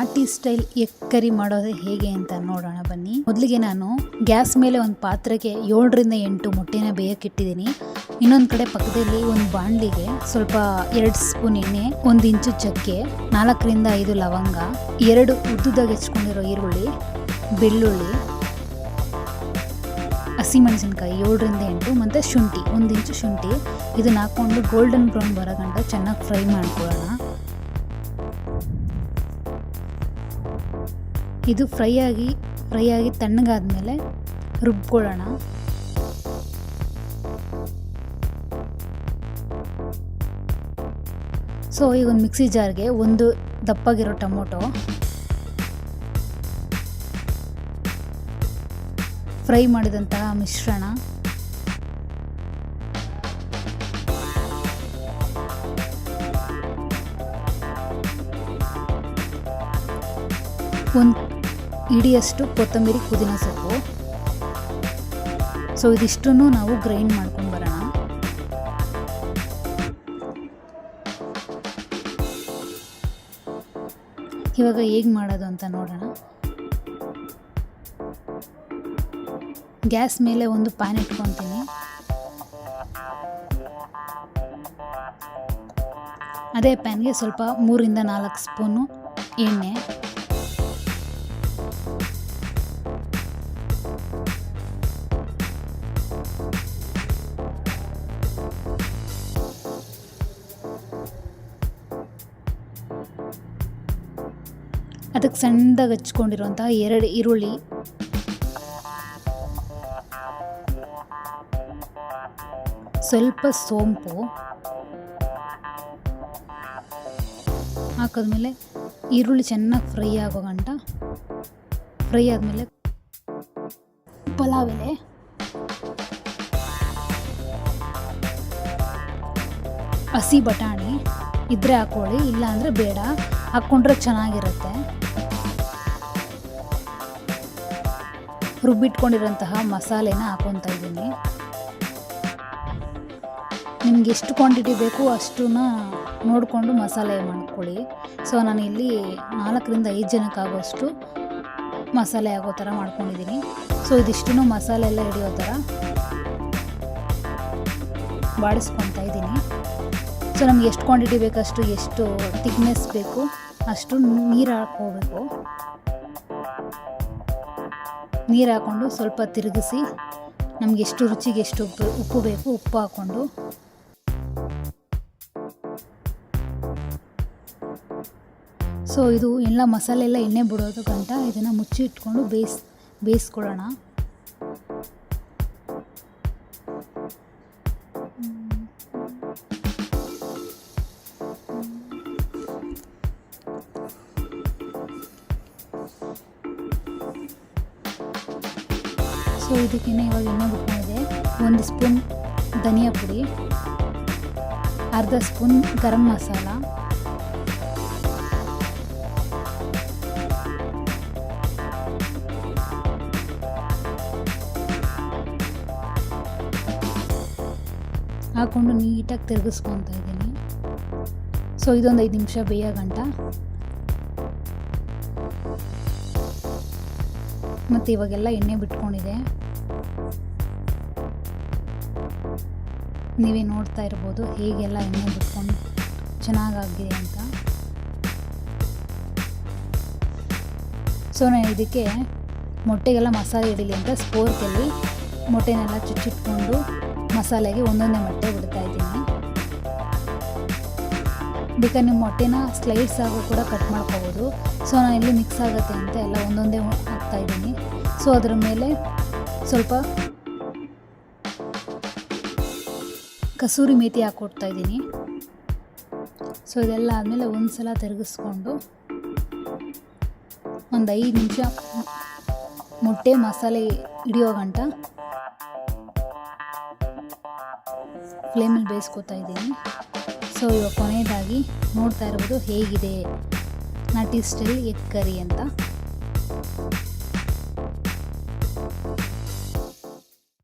ನಾಟಿ style egg curry ಮಾಡೋದು ಹೇಗೆ ಅಂತ ನೋಡೋಣ ಬನ್ನಿ. ಮೊದಲಿಗೆ ನಾನು ಗ್ಯಾಸ್ ಮೇಲೆ ಒಂದು ಪಾತ್ರೆಗೆ ಏಳರಿಂದ ಎಂಟು ಮೊಟ್ಟೆನ ಬೇಯಕ್ಕಿಟ್ಟಿದ್ದೀನಿ ಇನ್ನೊಂದು ಕಡೆ ಪಕ್ಕದಲ್ಲಿ ಒಂದು ಬಾಣಲಿಗೆ ಸ್ವಲ್ಪ ಎರಡು ಸ್ಪೂನ್ ಎಣ್ಣೆ, ಒಂದು ಇಂಚು ಚಕ್ಕೆ, ನಾಲ್ಕರಿಂದ ಐದು ಲವಂಗ, ಎರಡು ಉದ್ದುದಾಗಿ ಹೆಚ್ಕೊಂಡಿರೋ ಈರುಳ್ಳಿ, ಬೆಳ್ಳುಳ್ಳಿ, ಹಸಿಮೆಣಸಿನ್ಕಾಯಿ ಏಳರಿಂದ ಎಂಟು ಮತ್ತು ಶುಂಠಿ ಒಂದು ಇಂಚು ಶುಂಠಿ. ಇದನ್ನ ಹಾಕ್ಕೊಂಡು ಗೋಲ್ಡನ್ ಬ್ರೌನ್ ಬರೋ ಗಂಟ ಚೆನ್ನಾಗಿ ಫ್ರೈ ಮಾಡ್ಕೊಳ್ಳೋಣ. ಇದು ಫ್ರೈ ಆಗಿ ಫ್ರೈ ಆಗಿ ತಣ್ಣಗಾದ್ಮೇಲೆ ರುಬ್ಕೊಳ್ಳೋಣ. ಸೊ ಈಗ ಒಂದು ಮಿಕ್ಸಿ ಜಾರ್ಗೆ ಒಂದು ದಪ್ಪಾಗಿರೋ ಟೊಮೊಟೊ. ಫ್ರೈ ಮಾಡಿದಂತಹ ಮಿಶ್ರಣ. ಒಂದು ಇಡಿಯಷ್ಟು ಕೊತ್ತಂಬರಿ ಪುದೀನ ಸೊಪ್ಪು. ಸೊ ಇದಿಷ್ಟನ್ನು ನಾವು ಗ್ರೈಂಡ್ ಮಾಡ್ಕೊಂಡು ಬರೋಣ. ಇವಾಗ ಹೇಗೆ ಮಾಡೋದು ಅಂತ ನೋಡೋಣ. ಗ್ಯಾಸ್ ಮೇಲೆ ಒಂದು ಪ್ಯಾನ್ ಇಟ್ಕೊತೀನಿ. ಅದೇ ಪ್ಯಾನ್ಗೆ ಸ್ವಲ್ಪ ಮೂರಿಂದ ನಾಲ್ಕು ಸ್ಪೂನು ಎಣ್ಣೆ. ಅದಕ್ಕೆ ಸಣ್ಣದಾಗಿ ಹಚ್ಕೊಂಡಿರುವಂತಹ ಎರಡು ಈರುಳ್ಳಿ. ಸ್ವಲ್ಪ ಸೋಂಪು. ಹಾಕಿದ್ಮೇಲೆ ಈರುಳ್ಳಿ ಚೆನ್ನಾಗಿ ಫ್ರೈ ಆಗೋ ಗಂಟ. ಫ್ರೈ ಆದಮೇಲೆ ಪಲಾವ್ ಎಲೆ ಹಸಿ ಬಟಾಣಿ ಇದ್ರೆ ಹಾಕೊಳ್ಳಿ ಇಲ್ಲ ಅಂದರೆ ಬೇಡ. ಹಾಕ್ಕೊಂಡ್ರೆ ಚೆನ್ನಾಗಿರುತ್ತೆ. ರುಬ್ಬಿಟ್ಕೊಂಡಿರೋಂತಹ ಮಸಾಲೆನ ಹಾಕೊತಾ ಇದ್ದೀನಿ. ನಿಮ್ಗೆ ಎಷ್ಟು ಕ್ವಾಂಟಿಟಿ ಬೇಕು ಅಷ್ಟನ್ನ ನೋಡಿಕೊಂಡು ಮಸಾಲೆ ಮಾಡ್ಕೊಳ್ಳಿ. ಸೊ ನಾನು ಇಲ್ಲಿ ನಾಲ್ಕರಿಂದ ಐದು ಜನಕ್ಕಾಗೋಷ್ಟು ಮಸಾಲೆ ಆಗೋ ಥರ ಮಾಡ್ಕೊಂಡಿದ್ದೀನಿ. ಸೊ ಇದಿಷ್ಟು ಮಸಾಲೆ ಎಲ್ಲ ಹಿಡಿಯೋ ಥರ ಬಾಡಿಸ್ಕೊತಾ ಇದ್ದೀನಿ. ಸೊ ನಮ್ಗೆ ಎಷ್ಟು ಕ್ವಾಂಟಿಟಿ ಬೇಕಷ್ಟು, ಎಷ್ಟು ಥಿಕ್ನೆಸ್ ಬೇಕು ಅಷ್ಟು ನೀರು ಹಾಕ್ಕೋಬೇಕು ನೀರು ಹಾಕ್ಕೊಂಡು ಸ್ವಲ್ಪ ತಿರುಗಿಸಿ ನಮಗೆ ಎಷ್ಟು ರುಚಿಗೆ ಎಷ್ಟು ಉಪ್ಪು ಉಪ್ಪು ಬೇಕು, ಉಪ್ಪು ಹಾಕ್ಕೊಂಡು ಸೊ ಇದು ಎಲ್ಲ ಮಸಾಲೆ ಎಲ್ಲ ಎಣ್ಣೆ ಬಿಡೋದು ಗಂಟ, ಇದನ್ನು ಮುಚ್ಚಿ ಇಟ್ಕೊಂಡು ಬೇಯಿಸ್, ಬೇಯಿಸ್ಕೊಳ್ಳೋಣ. ಸೊ ಇದಕ್ಕೆ ಇವಾಗ ಎಣ್ಣೆ ಮಾಡಿದೆ ಒಂದು ಸ್ಪೂನ್ ಧನಿಯಾ ಪುಡಿ, ಅರ್ಧ ಸ್ಪೂನ್ ಗರಂ ಮಸಾಲ ಹಾಕ್ಕೊಂಡು ನೀಟಾಗಿ ತಿರುಗಿಸ್ಕೊತಾ ಇದ್ದೀನಿ. ಸೊ, ಇದೊಂದು ಐದು ನಿಮಿಷ ಬೇಯೋ ಗಂಟ. ಮತ್ತು ಇವಾಗೆಲ್ಲ ಎಣ್ಣೆ ಬಿಟ್ಕೊಂಡಿದೆ. ನೀವೇ ನೋಡ್ತಾ ಇರ್ಬೋದು ಹೇಗೆಲ್ಲ ಎಣ್ಣೆ ಬಿಟ್ಕೊಂಡು ಚೆನ್ನಾಗಾಗಿದೆ ಅಂತ. ಸೊ ನಾನು ಇದಕ್ಕೆ ಮೊಟ್ಟೆಗೆಲ್ಲ ಮಸಾಲೆ ಇಡಲಿ ಅಂತ ಸ್ಪೋರ್ಕಲ್ಲಿ ಮೊಟ್ಟೆನೆಲ್ಲ ಚುಚ್ಚಿಟ್ಕೊಂಡು ಮಸಾಲೆಗೆ ಒಂದೊಂದೇ ಮೊಟ್ಟೆ ಬಿಡ್ತಾ ಇದ್ದೀನಿ. ಬೇಕಾದ್ರೆ ನಿಮ್ಮ ಮೊಟ್ಟೆನ ಸ್ಲೈಡ್ಸ್ ಆಗೋ ಕೂಡ ಕಟ್ ಮಾಡ್ಕೋಬೋದು. ಸೊ, ನಾನು ಇಲ್ಲಿ ಮಿಕ್ಸ್ ಆಗುತ್ತೆ ಅಂತ ಎಲ್ಲ ಒಂದೊಂದೇ ಹಾಕ್ತಾ ಇದ್ದೀನಿ. ಸೊ, ಅದರ ಮೇಲೆ ಸ್ವಲ್ಪ ಕಸೂರಿ ಮೇಥಿ ಹಾಕ್ಕೊಡ್ತಾ ಇದ್ದೀನಿ. ಸೊ, ಇದೆಲ್ಲ ಆದಮೇಲೆ ಒಂದು ಸಲ ತಿರುಗಿಸ್ಕೊಂಡು ಒಂದು ಐದು ನಿಮಿಷ ಮೊಟ್ಟೆ ಮಸಾಲೆ ಹಿಡಿಯೋ ಗಂಟ ಫ್ಲೇಮಲ್ಲಿ ಬೇಯಿಸ್ಕೊತಾ ಇದ್ದೀನಿ. ಸೊ ಇವಾಗ ಕೊನೆಯದಾಗಿ ನೋಡ್ತಾ ಇರ್ಬೋದು ಹೇಗಿದೆ? ನಟಿ ಸ್ಟೈಲ್ ಎಗ್ ಕರಿ ಅಂತ.